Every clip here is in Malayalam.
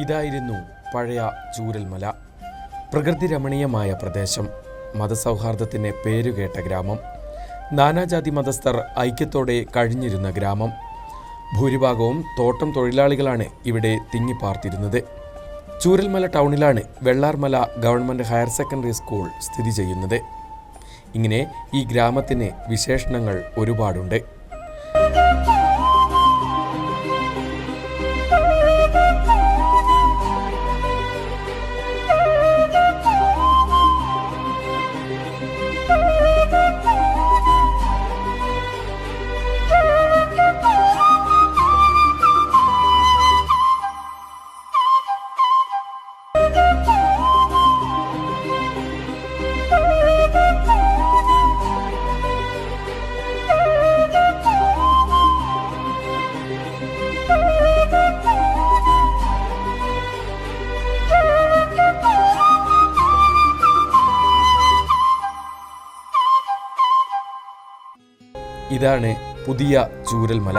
ഇതായിരുന്നു പഴയ ചൂരൽമല. പ്രകൃതി രമണീയമായ പ്രദേശം. മതസൗഹാർദ്ദത്തിന് പേരുകേട്ട ഗ്രാമം. നാനാജാതി മതസ്ഥർ ഐക്യത്തോടെ കഴിഞ്ഞിരുന്ന ഗ്രാമം. ഭൂരിഭാഗവും തോട്ടം തൊഴിലാളികളാണ് ഇവിടെ തിങ്ങിപ്പാർത്തിരുന്നത്. Chooralmala ടൗണിലാണ് Vellarmala government higher secondary school സ്ഥിതി ചെയ്യുന്നത്. ഇങ്ങനെ ഈ ഗ്രാമത്തിന് വിശേഷണങ്ങൾ ഒരുപാടുണ്ട്. ഇതാണ് പുതിയ ചൂരൽമല.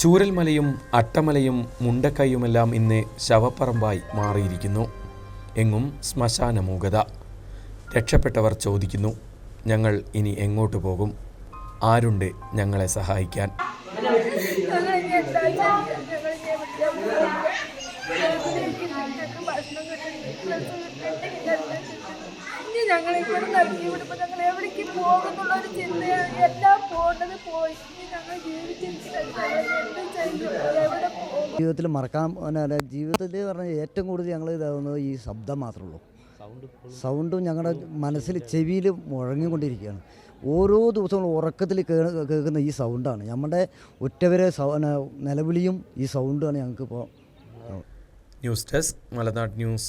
ചൂരൽമലയും അട്ടമലയും മുണ്ടക്കൈയുമെല്ലാം ഇന്ന് ശവപ്പറമ്പായി മാറിയിരിക്കുന്നു. എങ്ങും ശ്മശാനമൂകത. രക്ഷപ്പെട്ടവർ ചോദിക്കുന്നു ഞങ്ങൾ ഇനി എങ്ങോട്ട് പോകും? ആരുണ്ട് ഞങ്ങളെ സഹായിക്കാൻ? ഞങ്ങൾ ഇവിടെ നൽകി വിടുമ്പോൾ ഞങ്ങൾ എവിടേക്ക് പോകുന്നുള്ള ഒരു ചിന്തയാണ്. പോയി ഞങ്ങൾ ജീവിച്ചിരിക്കുന്നത് ജീവിതത്തിൽ മറക്കാൻ ജീവിതത്തിൽ പറഞ്ഞാൽ ഏറ്റവും കൂടുതൽ ഞങ്ങൾ ഇതാകുന്നത് ഈ ശബ്ദം മാത്രമേ ഉള്ളൂ. സൗണ്ടും ഞങ്ങളുടെ മനസ്സിൽ ചെവിയിൽ മുഴങ്ങിക്കൊണ്ടിരിക്കുകയാണ്. ഓരോ ദിവസവും ഉറക്കത്തിൽ കേൾക്കുന്ന ഈ സൗണ്ടാണ് നമ്മുടെ ഒറ്റവരെ സൗ നിലവിളിയും ഈ സൗണ്ടാണ് ഞങ്ങൾക്കിപ്പോൾ ന്യൂസ് ഡെസ്ക് മലനാട് ന്യൂസ്